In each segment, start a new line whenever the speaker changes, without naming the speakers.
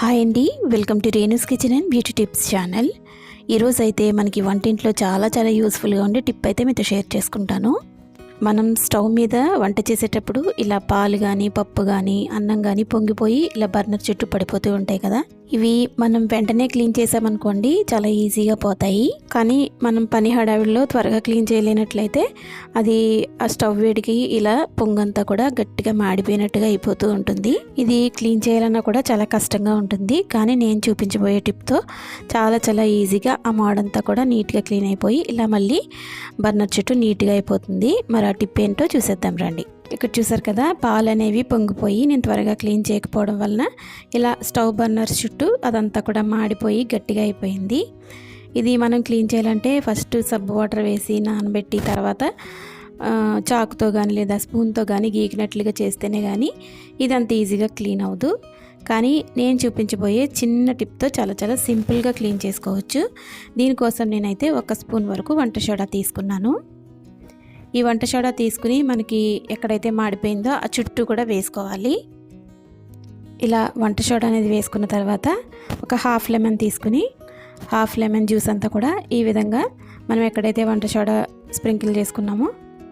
Hi అండి. Welcome to Renu's kitchen and beauty tips channel. ఈరోజు అయితే మనకి వంటింట్లో చాలా చాలా యూస్ఫుల్గా ఉండే టిప్ అయితే మీతో షేర్ చేసుకుంటాను. మనం స్టవ్ మీద వంట చేసేటప్పుడు ఇలా పాలు కానీ పప్పు కానీ అన్నం కానీ పొంగిపోయి ఇలా బర్నర్ చుట్టూ పడిపోతూ ఉంటాయి కదా. ఇవి మనం వెంటనే క్లీన్ చేసామనుకోండి చాలా ఈజీగా పోతాయి. కానీ మనం పని హడావిడిలో త్వరగా క్లీన్ చేయలేనట్లయితే అది ఆ స్టవ్ వేడికి ఇలా పొంగంతా కూడా గట్టిగా మాడిపోయినట్టుగా అయిపోతూ ఉంటుంది. ఇది క్లీన్ చేయాలన్నా కూడా చాలా కష్టంగా ఉంటుంది. కానీ నేను చూపించబోయే టిప్తో చాలా చాలా ఈజీగా ఆ మాడంతా కూడా నీట్గా క్లీన్ అయిపోయి ఇలా మళ్ళీ బర్నర్ చుట్టూ నీట్గా అయిపోతుంది. మరి ఆ టిప్ ఏంటో చూసేద్దాం రండి. ఇక్కడ చూసారు కదా పాలు అనేవి పొంగిపోయి నేను త్వరగా క్లీన్ చేయకపోవడం వలన ఇలా స్టవ్ బర్నర్స్ చుట్టూ అదంతా కూడా మాడిపోయి గట్టిగా అయిపోయింది. ఇది మనం క్లీన్ చేయాలంటే ఫస్ట్ సబ్బు వాటర్ వేసి నానబెట్టి తర్వాత చాకుతో కానీ లేదా స్పూన్తో కానీ గీకినట్లుగా చేస్తేనే కానీ ఇది అంత ఈజీగా క్లీన్ అవ్వదు. కానీ నేను చూపించబోయే చిన్న టిప్తో చాలా చాలా సింపుల్గా క్లీన్ చేసుకోవచ్చు. దీనికోసం నేనైతే ఒక స్పూన్ వరకు వంట సోడా తీసుకున్నాను. ఈ వంట సోడా తీసుకుని మనకి ఎక్కడైతే మాడిపోయిందో ఆ చుట్టూ కూడా వేసుకోవాలి. ఇలా వంట సోడా అనేది వేసుకున్న తర్వాత ఒక హాఫ్ లెమన్ తీసుకుని హాఫ్ లెమన్ జ్యూస్ అంతా కూడా ఈ విధంగా మనం ఎక్కడైతే వంట సోడా స్ప్రింకిల్ చేసుకున్నామో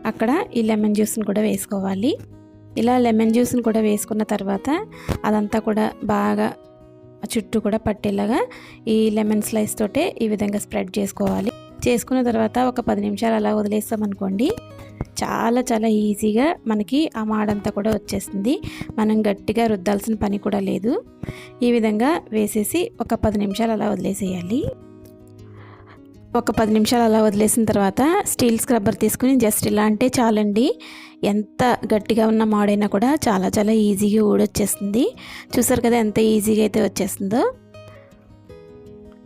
అక్కడ ఈ లెమన్ జ్యూస్ని కూడా వేసుకోవాలి. ఇలా లెమన్ జ్యూస్ని కూడా వేసుకున్న తర్వాత అదంతా కూడా బాగా ఆ చుట్టూ కూడా పట్టేలాగా ఈ లెమన్ స్లైస్ తోటే ఈ విధంగా స్ప్రెడ్ చేసుకోవాలి. చేసుకున్న తర్వాత ఒక పది నిమిషాలు అలా వదిలేస్తామనుకోండి చాలా చాలా ఈజీగా మనకి ఆ మాడంతా కూడా వచ్చేస్తుంది. మనం గట్టిగా రుద్దాల్సిన పని కూడా లేదు. ఈ విధంగా వేసేసి ఒక పది నిమిషాలు అలా వదిలేసేయాలి. ఒక పది నిమిషాలు అలా వదిలేసిన తర్వాత స్టీల్ స్క్రబ్బర్ తీసుకుని జస్ట్ ఇలా అంటే చాలండి. ఎంత గట్టిగా ఉన్న మాడైనా కూడా చాలా చాలా ఈజీగా ఊడొచ్చేస్తుంది. చూసారు కదా ఎంత ఈజీగా అయితే వచ్చేస్తుందో.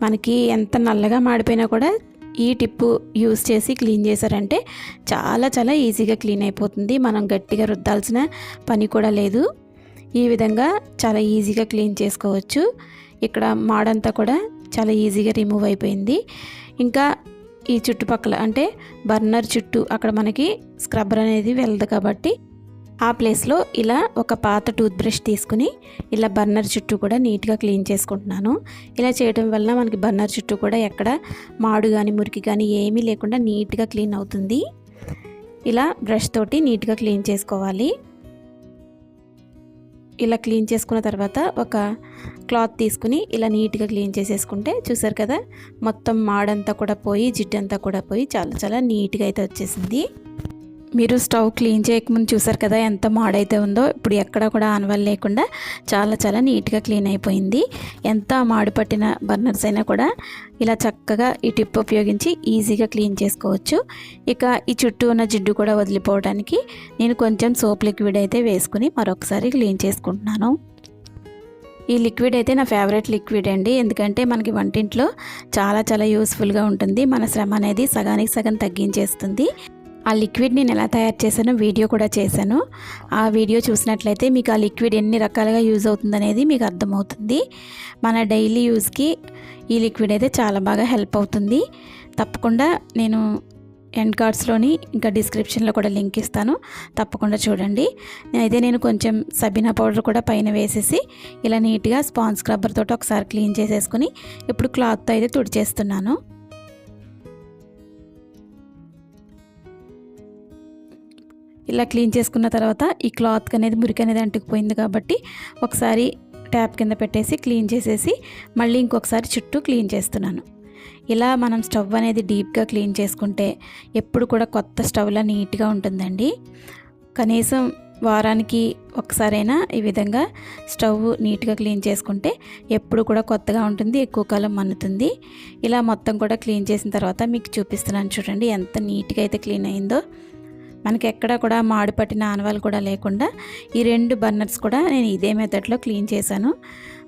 మనకి ఎంత నల్లగా మాడిపోయినా కూడా ఈ టిప్పు యూస్ చేసి క్లీన్ చేశారంటే చాలా చాలా ఈజీగా క్లీన్ అయిపోతుంది. మనం గట్టిగా రుద్దాల్సిన పని కూడా లేదు. ఈ విధంగా చాలా ఈజీగా క్లీన్ చేసుకోవచ్చు. ఇక్కడ మాడంతా కూడా చాలా ఈజీగా రిమూవ్ అయిపోయింది. ఇంకా ఈ చుట్టుపక్కల అంటే బర్నర్ చుట్టూ అక్కడ మనకి స్క్రబ్బర్ అనేది వెళ్ళదు కాబట్టి ఆ ప్లేస్లో ఇలా ఒక పాత టూత్ బ్రష్ తీసుకుని ఇలా బర్నర్ చుట్టూ కూడా నీట్గా క్లీన్ చేసుకుంటున్నాను. ఇలా చేయడం వల్ల మనకి బర్నర్ చుట్టూ కూడా ఎక్కడ మాడు కానీ మురికి కానీ ఏమీ లేకుండా నీట్గా క్లీన్ అవుతుంది. ఇలా బ్రష్ తోటి నీట్గా క్లీన్ చేసుకోవాలి. ఇలా క్లీన్ చేసుకున్న తర్వాత ఒక క్లాత్ తీసుకుని ఇలా నీట్గా క్లీన్ చేసేసుకుంటే చూసారు కదా మొత్తం మాడంతా కూడా పోయి జిడ్డంతా కూడా పోయి చాలా చాలా నీట్గా అయితే వచ్చేసింది. మీరు స్టవ్ క్లీన్ చేయకముందు చూసారు కదా ఎంత మాడైతే ఉందో ఇప్పుడు ఎక్కడ కూడా ఆనవాళ్ళు లేకుండా చాలా చాలా నీట్గా క్లీన్ అయిపోయింది. ఎంత మాడు పట్టిన బర్నర్స్ అయినా కూడా ఇలా చక్కగా ఈ టిప్ ఉపయోగించి ఈజీగా క్లీన్ చేసుకోవచ్చు. ఇక ఈ చుట్టూ ఉన్న జిడ్డు కూడా వదిలిపోవడానికి నేను కొంచెం సోప్ లిక్విడ్ అయితే వేసుకుని మరొకసారి క్లీన్ చేసుకుంటున్నాను. ఈ లిక్విడ్ అయితే నా ఫేవరెట్ లిక్విడ్ అండి. ఎందుకంటే మనకి వంటింట్లో చాలా చాలా యూస్ఫుల్గా ఉంటుంది. మన శ్రమ అనేది సగానికి సగం తగ్గించేస్తుంది. ఆ లిక్విడ్ నేను ఎలా తయారు చేశానో వీడియో కూడా చేశాను. ఆ వీడియో చూసినట్లయితే మీకు ఆ లిక్విడ్ ఎన్ని రకాలుగా యూజ్ అవుతుందనేది మీకు అర్థమవుతుంది. మన డైలీ యూజ్కి ఈ లిక్విడ్ అయితే చాలా బాగా హెల్ప్ అవుతుంది. తప్పకుండా నేను ఎండ్ కార్డ్స్లోని ఇంకా డిస్క్రిప్షన్లో కూడా లింక్ ఇస్తాను. తప్పకుండా చూడండి. అయితే నేను కొంచెం సబీనా పౌడర్ కూడా పైన వేసేసి ఇలా నీట్గా స్పాన్స్ స్క్రబ్బర్ తోటి ఒకసారి క్లీన్ చేసేసుకుని ఇప్పుడు క్లాత్తో అయితే తుడిచేస్తున్నాను. ఇలా క్లీన్ చేసుకున్న తర్వాత ఈ క్లాత్ అనేది మురికి అనేది అంటుకుపోయింది కాబట్టి ఒకసారి ట్యాప్ కింద పెట్టేసి క్లీన్ చేసేసి మళ్ళీ ఇంకొకసారి చుట్టూ క్లీన్ చేస్తున్నాను. ఇలా మనం స్టవ్ అనేది డీప్గా క్లీన్ చేసుకుంటే ఎప్పుడు కూడా కొత్త స్టవ్లా నీట్గా ఉంటుందండి. కనీసం వారానికి ఒకసారైనా ఈ విధంగా స్టవ్ నీట్గా క్లీన్ చేసుకుంటే ఎప్పుడు కూడా కొత్తగా ఉంటుంది ఎక్కువ కాలం మన్నుతుంది. ఇలా మొత్తం కూడా క్లీన్ చేసిన తర్వాత మీకు చూపిస్తున్నాను చూడండి ఎంత నీట్గా అయితే క్లీన్ అయిందో. మనకి ఎక్కడ కూడా మాడు పట్టిన ఆనవాళ్ళు కూడా లేకుండా ఈ రెండు బర్నర్స్ కూడా నేను ఇదే మెథడ్లో క్లీన్ చేశాను.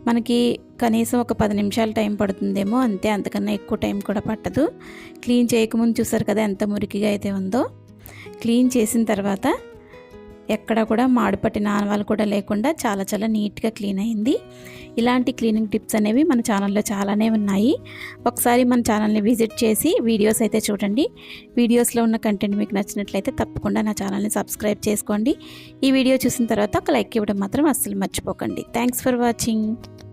మనకి కనీసం ఒక పది నిమిషాలు టైం పడుతుందేమో అంతే అంతకన్నా ఎక్కువ టైం కూడా పట్టదు. క్లీన్ చేయకముందు చూసారు కదా ఎంత మురికిగా అయితే ఉందో. క్లీన్ చేసిన తర్వాత ఎక్కడ కూడా మాడిపట్టిన ఆనవాళ్ళు కూడా లేకుండా చాలా చాలా నీట్గా క్లీన్ అయింది. ఇలాంటి క్లీనింగ్ టిప్స్ అనేవి మన ఛానల్లో చాలానే ఉన్నాయి. ఒకసారి మన ఛానల్ని విజిట్ చేసి వీడియోస్ అయితే చూడండి. వీడియోస్లో ఉన్న కంటెంట్ మీకు నచ్చినట్లయితే తప్పకుండా నా ఛానల్ని సబ్స్క్రైబ్ చేసుకోండి. ఈ వీడియో చూసిన తర్వాత ఒక లైక్ ఇవ్వడం మాత్రం అస్సలు మర్చిపోకండి. Thanks for watching.